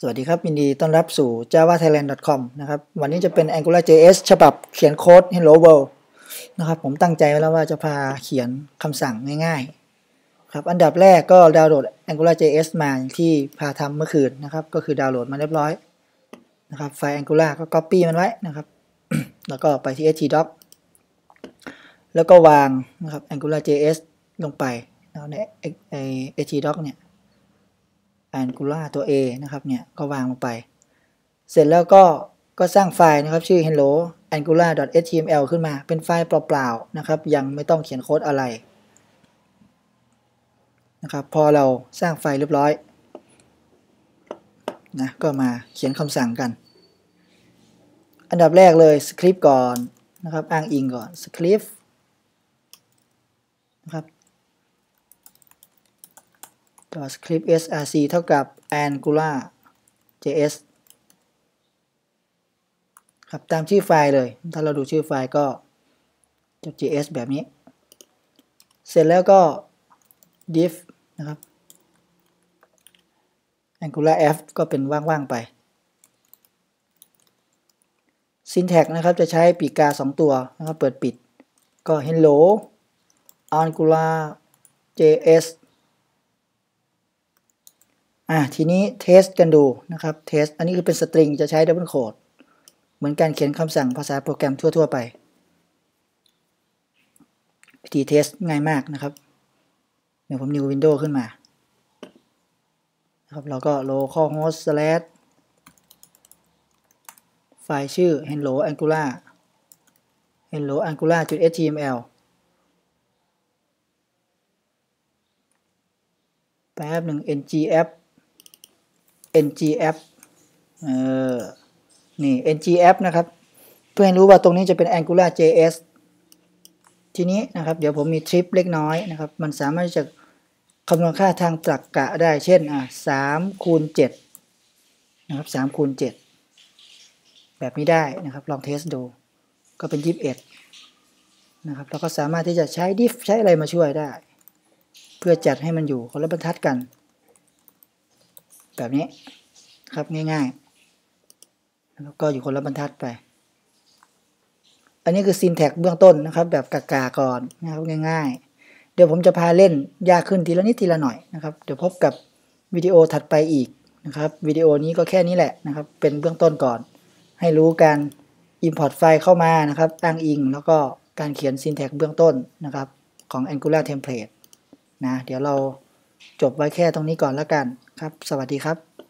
สวัสดีครับยินดีต้อนรับสู่ javathailand.com นะครับ วันนี้จะเป็น AngularJS ฉบับเขียนโค้ด Hello World นะครับ ผมตั้งใจไว้แล้วว่าจะพาเขียนคำสั่งง่ายๆ ครับ อันดับแรกก็ดาวน์โหลด AngularJS มาที่พาทำเมื่อคืนนะครับ ก็คือดาวน์โหลดมาเรียบร้อยนะครับ ไฟล์ Angular ก็ Copy มันไว้นะครับ แล้วก็ไปที่ htdoc แล้วก็วางนะครับ AngularJS ลงไปใน htdoc เนี่ย Angular ตัว A นะครับเนี่ยก็วางลงไป เสร็จแล้วก็ก็สร้างไฟล์นะครับชื่อ hello angular.html ขึ้นมาเป็นไฟล์เปล่าๆนะครับ ยังไม่ต้องเขียนโค้ดอะไรนะครับพอเราสร้างไฟล์เรียบร้อยนะก็มาเขียนคำสั่งกัน อันดับแรกเลยสคริปต์ก่อนนะครับ อ้างอิงก่อนสคริปต์นะครับ script src เท่ากับ angular js ครับตามชื่อไฟล์เลย ถ้าเราดูชื่อไฟล์ก็ .js แบบนี้ เสร็จแล้วก็ div นะครับ angular f ก็เป็นว่าง ๆ ไป syntax นะครับ จะใช้ปีกา2 ตัวนะครับ เปิดปิดก็ hello angular js อะทีนี้เทสกันดูนะครับเทสอันนี้คือเป็นสตริงจะใช้ดับเบิลโคดเหมือนการเขียนคำสั่งภาษาโปรแกรมทั่ว ๆ ไปวิธีเทสง่ายมากนะครับ เดี๋ยวผม new window ขึ้นมาครับเราก็ localhost slash ไฟล์ชื่อ hello angular hello angular html แป๊บหนึ่ง ngapp ngapp เออ นี่ ngapp นะครับ เพื่อให้รู้ว่าตรงนี้จะเป็น angular js ทีนี้นะครับ เดี๋ยวผมมีทริปเล็กน้อยนะครับ มันสามารถจะคำนวณค่าทางตรรกกะได้ เช่น อะสามคูณเจ็ดนะครับสามคูณเจ็ดแบบนี้ได้นะครับ ลองเทสดู ก็เป็นยี่สิบเอ็ดนะครับเราก็สามารถที่จะใช้ diff ใช้อะไรมาช่วยได้ เพื่อจัดให้มันอยู่คนละบรรทัดกัน แบบนี้ครับง่ายๆแล้วก็อยู่คนละบรรทัดไป อันนี้คือ syntax เบื้องต้นนะครับ แบบกากาก่อนนะครับง่ายๆ เดี๋ยวผมจะพาเล่นยากขึ้นทีละนิดทีละหน่อยนะครับ เดี๋ยวพบกับวิดีโอถัดไปอีกนะครับวิดีโอนี้ก็แค่นี้แหละนะครับ เป็นเบื้องต้นก่อน ให้รู้การ import ไฟล์เข้ามานะครับอ้างอิง แล้วก็การเขียน syntax เบื้องต้นนะครับของ Angular template นะเดี๋ยวเรา จบไว้แค่ตรงนี้ก่อนแล้วกันครับ สวัสดีครับ